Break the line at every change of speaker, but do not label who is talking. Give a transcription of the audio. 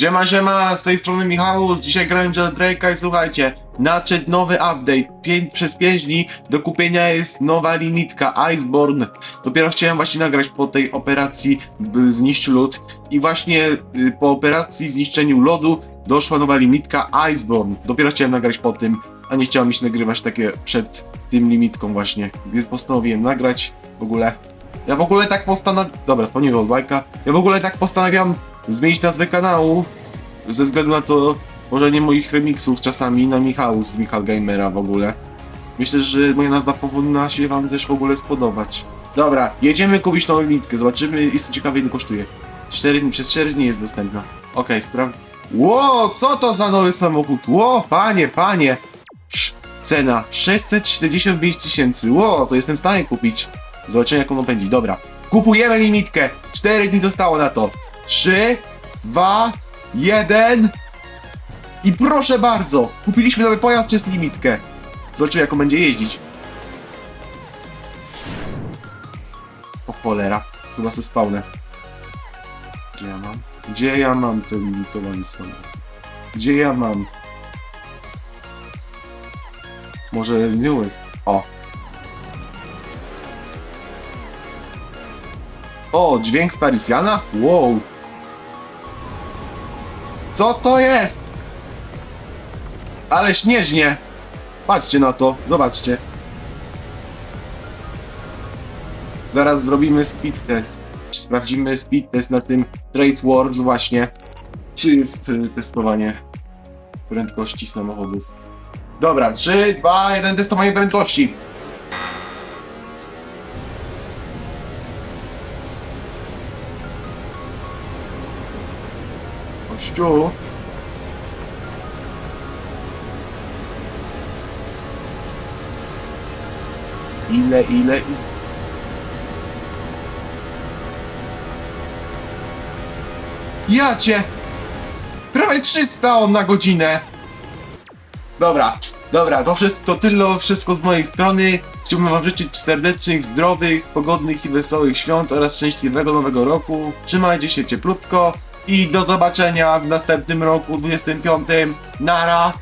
Ziema, ziema, z tej strony Michał, dzisiaj grałem Jailbreaka i słuchajcie, nadszedł nowy update, Pię przez 5 dni do kupienia jest nowa limitka, Iceborne. Dopiero chciałem właśnie nagrać po tej operacji by Zniszcz Lód i właśnie y, po operacji zniszczeniu lodu doszła nowa limitka Iceborne. Dopiero chciałem nagrać po tym, a nie chciałem mi się nagrywać takie przed tym limitką właśnie, więc postanowiłem nagrać w ogóle. Ja w ogóle tak postanawiam... Dobra, spełniłem od bajka. Ja w ogóle tak postanawiam zmienić nazwę kanału ze względu na to tworzenie moich remixów czasami na Michał z Michał Gamera w ogóle. Myślę, że moja nazwa powinna się wam też w ogóle spodobać. Dobra, jedziemy kupić nową limitkę, zobaczymy, jestem ciekawy ile kosztuje. 4 dni, przez 4 dni jest dostępna. Okej, sprawdź. Ło, co to za nowy samochód? Ło, panie, panie. Cena 645 tysięcy. Ło, to jestem w stanie kupić. Zobaczymy jak ono pędzi. Dobra. Kupujemy limitkę. 4 dni zostało na to. 3, 2, 1. I proszę bardzo, kupiliśmy nowy pojazd przez limitkę. Zobaczymy jak on będzie jeździć. O cholera, chyba se spałnę. Gdzie ja mam? Gdzie ja mam ten limitowany samochód? Gdzie ja mam? Może z nią jest. O. O, dźwięk z Parisjana? Wow. Co to jest? Ale śnieżnie. Patrzcie na to, zobaczcie. Zaraz zrobimy speed test. Sprawdzimy speed test na tym Trade World właśnie. Czy jest y, testowanie prędkości samochodów. Dobra, 3, 2, 1, testowanie prędkości. Kościół. Ile, ile, ile? Ja cię! Prawie 300 on na godzinę! Dobra, dobra, to wszystko, to tyle wszystko z mojej strony. Chciałbym wam życzyć serdecznych, zdrowych, pogodnych i wesołych świąt oraz szczęśliwego nowego roku. Trzymajcie się cieplutko i do zobaczenia w następnym roku 25. Nara!